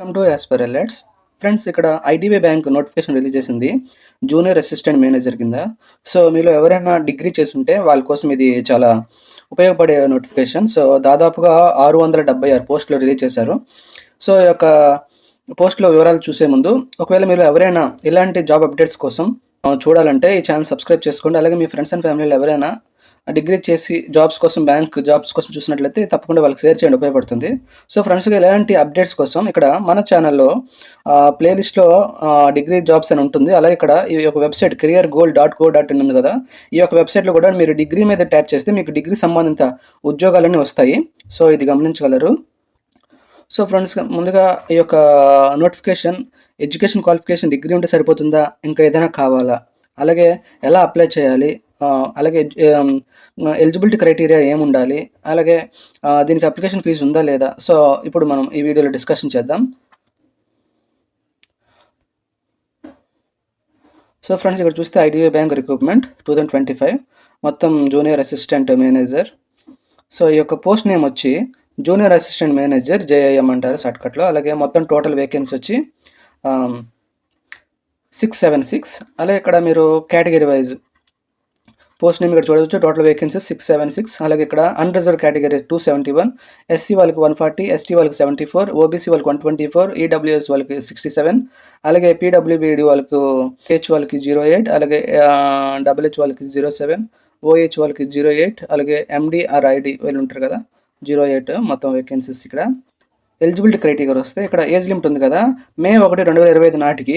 Welcome to Asper alerts friends ఇక్కడ IDBI bank notification release చేసింది junior assistant manager కింద. So మీలో ఎవరైనా డిగ్రీ చేస్తుంటే వాళ్ళ కోసం ఇది చాలా ఉపయోగపడే నోటిఫికేషన్ సో దాదాపుగా ఆరు వందల డెబ్బై ఆరు పోస్టులు రిలీజ్ చేశారు. సో ఈ యొక్క పోస్టులో వివరాలు చూసే ముందు ఒకవేళ మీరు ఎవరైనా ఇలాంటి జాబ్ అప్డేట్స్ కోసం చూడాలంటే ఈ ఛానల్ సబ్స్క్రైబ్ చేసుకోండి. అలాగే మీ ఫ్రెండ్స్ అండ్ ఫ్యామిలీలో ఎవరైనా డిగ్రీ చేసి జాబ్స్ కోసం బ్యాంక్ జాబ్స్ కోసం చూసినట్లయితే తప్పకుండా వాళ్ళకి షేర్ చేయండి ఉపయోగపడుతుంది. సో ఫ్రెండ్స్గా ఇలాంటి అప్డేట్స్ కోసం ఇక్కడ మన ఛానల్లో ప్లేలిస్ట్లో డిగ్రీ జాబ్స్ అని ఉంటుంది. అలాగే ఇక్కడ ఈ యొక్క website career gold dot go dot in ఉంది కదా. ఈ యొక్క వెబ్సైట్లో కూడా మీరు డిగ్రీ మీద ట్యాప్ చేస్తే మీకు డిగ్రీ సంబంధిత ఉద్యోగాలన్నీ వస్తాయి. సో ఇది గమనించగలరు. సో ఫ్రెండ్స్ ముందుగా ఈ యొక్క నోటిఫికేషన్ ఎడ్యుకేషన్ క్వాలిఫికేషన్ డిగ్రీ ఉంటే సరిపోతుందా? ఇంకా ఏదైనా కావాలా? అలాగే ఎలా అప్లై చేయాలి? అలాగే ఎలిజిబిలిటీ క్రైటీరియా ఏముండాలి? అలాగే దీనికి అప్లికేషన్ ఫీజు ఉందా లేదా? సో ఇప్పుడు మనం ఈ వీడియోలో డిస్కషన్ చేద్దాం. సో ఫ్రెండ్స్ ఇక్కడ చూస్తే IDBI bank recruitment two thousand twenty five మొత్తం జూనియర్ అసిస్టెంట్ మేనేజర్ సో ఈ యొక్క పోస్ట్ నేమ్ వచ్చి జూనియర్ అసిస్టెంట్ మేనేజర్ జేఐఎం అంటారు షార్ట్కట్లో అలాగే మొత్తం టోటల్ వేకెన్సీ వచ్చి సిక్స్ సెవెన్ సిక్స్ అలాగే ఇక్కడ మీరు కేటగిరీ వైజ్ పోస్ట్ నేమ్ ఇక్కడ చూడవచ్చు total vacancy six seven six అలాగే ఇక్కడ unreserve category two seventy one SC వాళ్ళకి వన్ ఫార్టీ ఎస్టీ వాళ్ళకి సెవెంటీ ఫోర్ ఓబీసీ వాళ్ళకి వన్ ట్వంటీ ఫోర్ ఈడబ్ల్యూఎస్ వాళ్ళకి సిక్స్టీ సెవెన్ అలాగే పీడబ్ల్యూబీడి వాళ్ళకు హెచ్ వాళ్ళకి జీరో ఎయిట్ అలాగే డబ్ల్యూహెచ్ హెచ్ వాళ్ళకి జీరో సెవెన్ ఓహెచ్ వాళ్ళకి జీరో ఎయిట్ అలాగే ఎండిఆర్ఐడి వీళ్ళు ఉంటారు కదా జీరో ఎయిట్ మొత్తం వేకెన్సీస్ ఇక్కడ. ఎలిజిబిలిటీ క్రైటీరియా వస్తే ఇక్కడ ఏజ్ లిమిట్ ఉంది కదా మే ఒకటి రెండు వేల ఇరవై ఐదు నాటికి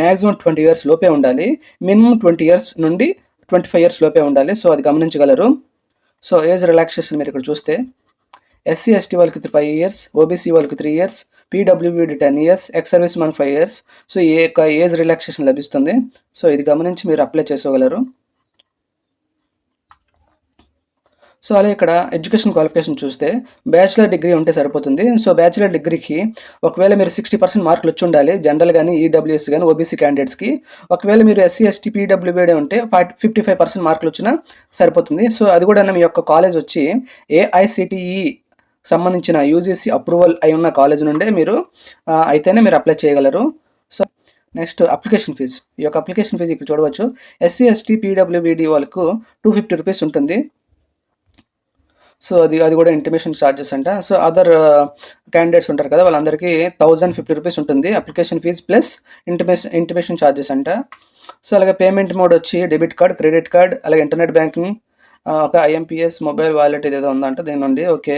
మ్యాక్సిమం ట్వంటీ ఇయర్స్ లోపే ఉండాలి. మినిమం ట్వంటీ ఇయర్స్ నుండి ట్వంటీ ఫైవ్ ఇయర్స్ లోపే ఉండాలి. సో అది గమనించగలరు. సో ఏజ్ రిలాక్సేషన్ మీరు ఇక్కడ చూస్తే ఎస్సీ ఎస్టీ వాళ్ళకి ఫైవ్ ఇయర్స్ ఓబీసీ వాళ్ళకి three years PWBD ten years ex service man five years. So ఈ యొక్క ఏజ్ రిలాక్సేషన్ లభిస్తుంది. సో ఇది గమనించి మీరు అప్లై చేసుకోగలరు. సో అలా ఇక్కడ ఎడ్యుకేషన్ క్వాలిఫికేషన్ చూస్తే బ్యాచిలర్ డిగ్రీ ఉంటే సరిపోతుంది. సో బ్యాచిలర్ డిగ్రీకి ఒకవేళ మీరు సిక్స్టీ పర్సెంట్ మార్కులు వచ్చి ఉండాలి జనరల్ కానీ ఈడబ్ల్యూఎస్ కానీ ఓబీసీ క్యాండిడేట్స్కి ఒకవేళ మీరు ఎస్సీ ఎస్టీ పీడబ్ల్యూబీడే ఉంటే ఫైవ్ ఫిఫ్టీ ఫైవ్ పర్సెంట్ మార్కులు వచ్చినా సరిపోతుంది. సో అది కూడా మీ యొక్క కాలేజ్ వచ్చి ఏఐసిటిఈ సంబంధించిన యూజీసీ అప్రూవల్ అయి ఉన్న కాలేజ్ నుండే మీరు అయితేనే మీరు అప్లై చేయగలరు. So next application fee. ఈ యొక్క అప్లికేషన్ ఫీజు ఇక్కడ చూడవచ్చు. ఎస్సీ ఎస్టీ పీడబ్ల్యూబీడీ వాళ్ళకు టూ ఫిఫ్టీ రూపీస్ ఉంటుంది. సో అది అది కూడా ఇంటిమేషన్ ఛార్జెస్ అంట. సో అదర్ క్యాండిడేట్స్ uh, ఉంటారు కదా వాళ్ళందరికీ థౌజండ్ ఫిఫ్టీ రూపీస్ ఉంటుంది application fee plus intimation intimation charges అంట. సో అలాగే పేమెంట్ మోడ్ వచ్చి డెబిట్ కార్డ్ క్రెడిట్ కార్డ్ అలాగే ఇంటర్నెట్ బ్యాంకింగ్ ఒక ఐఎంపిఎస్ మొబైల్ వాలెట్ ఏదో ఉందంట దీని నుండి ఓకే.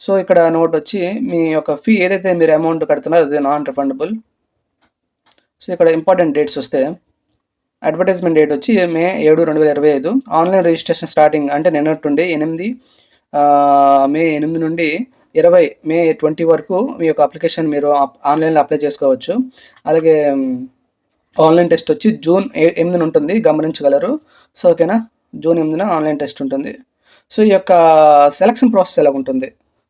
సో ఇక్కడ నోట్ వచ్చి మీ యొక్క ఫీ ఏదైతే మీరు అమౌంట్ కడుతున్నారో అది నాన్ రిఫండబుల్ సో ఇక్కడ ఇంపార్టెంట్ డేట్స్ వస్తే అడ్వర్టైజ్మెంట్ డేట్ వచ్చి మే ఏడు రెండు వేల ఇరవై ఐదు. ఆన్లైన్ రిజిస్ట్రేషన్ స్టార్టింగ్ అంటే నిన్నట్టుండి ఎనిమిది మే ఎనిమిది నుండి ఇరవై మే ట్వంటీ వరకు మీ యొక్క అప్లికేషన్ మీరు ఆన్లైన్లో అప్లై చేసుకోవచ్చు. అలాగే ఆన్లైన్ టెస్ట్ వచ్చి జూన్ ఎనిమిదిన ఉంటుంది గమనించగలరు. సో ఓకేనా జూన్ ఎనిమిదిన ఆన్లైన్ టెస్ట్ ఉంటుంది. సో ఈ యొక్క సెలక్షన్ ప్రాసెస్ ఎలా ఉంటుంది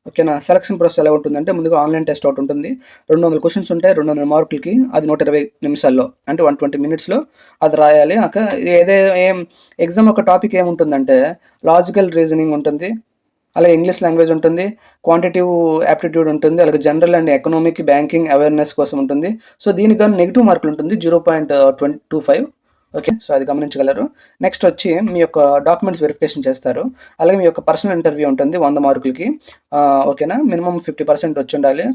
ఓకేనా? సెలక్షన్ ప్రాసెస్ ఎలా ఉంటుందంటే ముందుగా ఆన్లైన్ టెస్ట్ ఒకటి ఉంటుంది. రెండు వందల క్వశ్చన్స్ ఉంటాయి రెండు వందల మార్కులకి అది నూట ఇరవై నిమిషాల్లో అంటే వన్ ట్వంటీ మినిట్స్లో అది రాయాలి. అక ఏదే ఏం ఎగ్జామ్ ఒక టాపిక్ ఏముంటుందంటే లాజికల్ రీజనింగ్ ఉంటుంది అలాగే ఇంగ్లీష్ లాంగ్వేజ్ ఉంటుంది క్వాంటిటివ్ యాప్టిట్యూడ్ ఉంటుంది అలాగే general and economic banking awareness కోసం ఉంటుంది. సో దీనికి కానీ నెగిటివ్ మార్కులు ఉంటుంది zero point twenty two five okay so అది గమనించగలరు. నెక్స్ట్ వచ్చి మీ యొక్క డాక్యుమెంట్స్ వెరిఫికేషన్ చేస్తారు. అలాగే మీ యొక్క పర్సనల్ ఇంటర్వ్యూ ఉంటుంది వంద మార్కులకి. ఓకేనా? మినిమం ఫిఫ్టీ పర్సెంట్ వచ్చి ఉండాలి.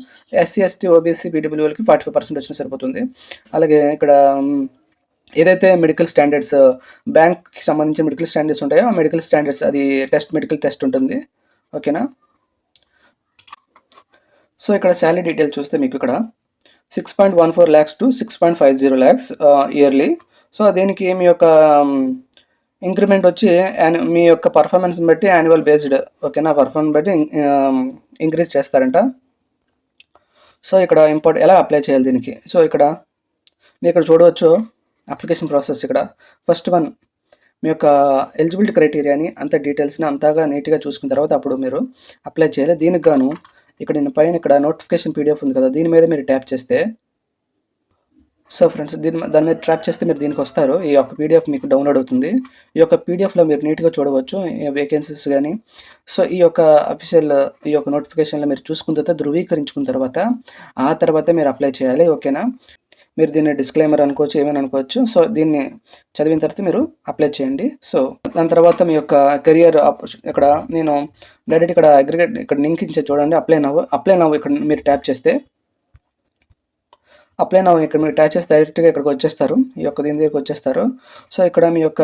ఎస్సీ ఎస్టీ ఓబీసీ బీడబ్ల్యూఎల్కి ఫార్టీ ఫైవ్ పర్సెంట్ వచ్చినా సరిపోతుంది. అలాగే ఇక్కడ ఏదైతే మెడికల్ స్టాండర్డ్స్ బ్యాంక్కి సంబంధించిన మెడికల్ స్టాండర్డ్స్ ఉంటాయో ఆ మెడికల్ స్టాండర్డ్స్ అది టెస్ట్ మెడికల్ టెస్ట్ ఉంటుంది. ఓకేనా? సో ఇక్కడ శాలరీ డీటెయిల్స్ చూస్తే మీకు ఇక్కడ six point one four lakhs to six point five zero lakhs yearly so దీనికి మీ యొక్క ఇంక్రిమెంట్ వచ్చి యాన్యు- మీ యొక్క పర్ఫార్మెన్స్ని బట్టి యాన్యువల్ బేస్డ్ ఓకేనా పర్ఫార్మెన్స్ బట్టి ఇంక్రీజ్ చేస్తారంట. సో ఇక్కడ ఇంపార్ట్ ఎలా అప్లై చేయాలి దీనికి? సో ఇక్కడ మీరు ఇక్కడ చూడవచ్చు అప్లికేషన్ ప్రాసెస్ ఇక్కడ. ఫస్ట్ వన్ మీ యొక్క ఎలిజిబిలిటీ క్రైటీరియాని అంత డీటెయిల్స్ని అంతగా నీట్గా చూసుకున్న తర్వాత అప్పుడు మీరు అప్లై చేయాలి. దీనికి గాను ఇక్కడ నేను పైన ఇక్కడ నోటిఫికేషన్ పీడిఎఫ్ ఉంది కదా దీని మీద మీరు ట్యాప్ చేస్తే సో ఫ్రెండ్స్ దీని దాని మీద ట్రాప్ చేస్తే మీరు దీనికి వస్తారు. ఈ యొక్క పీడిఎఫ్ మీకు డౌన్లోడ్ అవుతుంది. ఈ యొక్క పీడిఎఫ్లో మీరు నీట్గా చూడవచ్చు వేకెన్సీస్ కానీ సో ఈ యొక్క అఫీషియల్ ఈ యొక్క నోటిఫికేషన్లో మీరు చూసుకున్న తర్వాత ధృవీకరించుకున్న తర్వాత ఆ తర్వాత మీరు అప్లై చేయాలి ఓకేనా మీరు దీన్ని డిస్క్లైమర్ అనుకోవచ్చు ఏమైనా అనుకోవచ్చు. సో దీన్ని చదివిన తర్వాత మీరు అప్లై చేయండి. సో దాని తర్వాత మీ యొక్క కెరియర్ ఇక్కడ నేను డైరెక్ట్ ఇక్కడ అగ్రిగేట్ ఇక్కడ లింక్ ఇచ్చే చూడండి. అప్లై నవ్వు అప్లై నవ్వు ఇక్కడ మీరు ట్యాప్ చేస్తే అప్లై నవ్వు ఇక్కడ మీరు ట్యాచ్ చేసి డైరెక్ట్గా ఇక్కడికి వచ్చేస్తారు. ఈ యొక్క దీని దగ్గరికి వచ్చేస్తారు. సో ఇక్కడ మీ యొక్క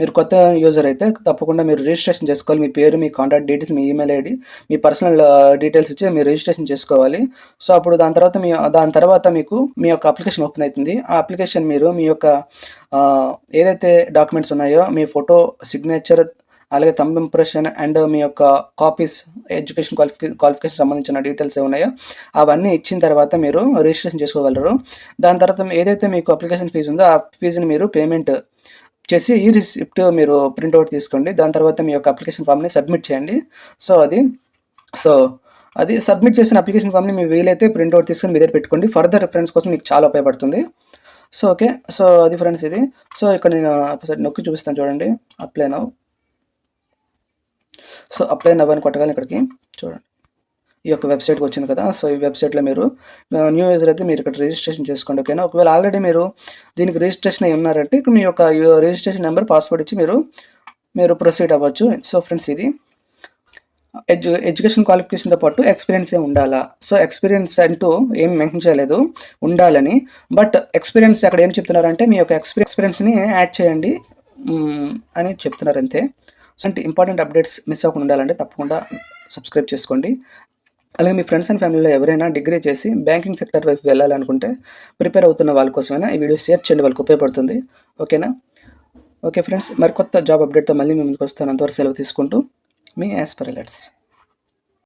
మీరు కొత్త యూజర్ అయితే తప్పకుండా మీరు రిజిస్ట్రేషన్ చేసుకోవాలి. మీ పేరు మీ కాంటాక్ట్ డీటెయిల్స్ మీ ఈమెయిల్ ఐడి మీ పర్సనల్ డీటెయిల్స్ uh, ఇచ్చి మీరు రిజిస్ట్రేషన్ చేసుకోవాలి. సో అప్పుడు దాని తర్వాత మీ దాని తర్వాత మీకు మీ యొక్క అప్లికేషన్ ఓపెన్ అవుతుంది. ఆ అప్లికేషన్ మీరు మీ యొక్క uh, ఏదైతే డాక్యుమెంట్స్ ఉన్నాయో మీ ఫోటో సిగ్నేచర్ అలాగే థంబ్ ఇంప్రెషన్ అండ్ మీ యొక్క కాపీస్ ఎడ్యుకేషన్ క్వాలిఫికే క్వాలిఫికేషన్ సంబంధించిన డీటెయిల్స్ ఉన్నాయో అవన్నీ ఇచ్చిన తర్వాత మీరు రిజిస్ట్రేషన్ చేసుకోగలరు. దాని తర్వాత ఏదైతే మీకు అప్లికేషన్ ఫీజు ఉందో ఆ ఫీజుని మీరు పేమెంట్ చేసి ఈ రిసిప్ట్ మీరు ప్రింట్అవుట్ తీసుకోండి. దాని తర్వాత మీ యొక్క అప్లికేషన్ ఫామ్ని సబ్మిట్ చేయండి. సో అది సో అది సబ్మిట్ చేసిన అప్లికేషన్ ఫామ్ని మీ వీలైతే ప్రింట్అవుట్ తీసుకొని మీ దగ్గర పెట్టుకోండి. ఫర్దర్ రిఫరెన్స్ కోసం మీకు చాలా ఉపయోగపడుతుంది. So okay. సో అది ఫ్రెండ్స్ ఇది. సో ఇక్కడ నేను ఒకసారి నొక్కి చూపిస్తాను చూడండి. Apply now so apply now అని కొట్టగానే ఇక్కడికి చూడండి. ఈ యొక్క వెబ్సైట్కి వచ్చింది కదా సో ఈ వెబ్సైట్లో మీరు న్యూ యూజర్ అయితే మీరు ఇక్కడ రిజిస్ట్రేషన్ చేసుకోండి ఓకేనా? ఒకవేళ ఆల్రెడీ మీరు దీనికి రిజిస్ట్రేషన్ అయి ఉన్నారంటే ఇక్కడ మీ యొక్క రిజిస్ట్రేషన్ నెంబర్ పాస్వర్డ్ ఇచ్చి మీరు మీరు ప్రొసీడ్ అవ్వచ్చు. సో ఫ్రెండ్స్ ఇది. ఎడ్యు ఎడ్యుకేషన్ క్వాలిఫికేషన్తో పాటు ఎక్స్పీరియన్స్ ఏ ఉండాలా? సో ఎక్స్పీరియన్స్ అంటూ ఏం మెన్షన్ చేయలేదు ఉండాలని. బట్ ఎక్స్పీరియన్స్ అక్కడ ఏం చెప్తున్నారంటే మీ యొక్క ఎక్స్పీ ఎక్స్పీరియన్స్ని యాడ్ చేయండి అని చెప్తున్నారు అంతే. సో అంటే ఇంపార్టెంట్ అప్డేట్స్ మిస్ అవ్వకుండా ఉండాలంటే తప్పకుండా సబ్స్క్రైబ్ చేసుకోండి. అలాగే మీ ఫ్రెండ్స్ అండ్ ఫ్యామిలీలో ఎవరైనా డిగ్రీ చేసి బ్యాంకింగ్ సెక్టర్ వైపు వెళ్ళాలనుకుంటే ప్రిపేర్ అవుతున్న వాళ్ళ కోసమైనా ఈ వీడియో షేర్ చేయండి వాళ్ళకి ఉపయోగపడుతుంది. ఓకేనా? ఓకే ఫ్రెండ్స్ మరి కొత్త జాబ్ అప్డేట్తో మళ్ళీ మేము ముందుకు వస్తాను. అంతవరకు సెలవు తీసుకుంటూ మీ యాస్పరలెట్స్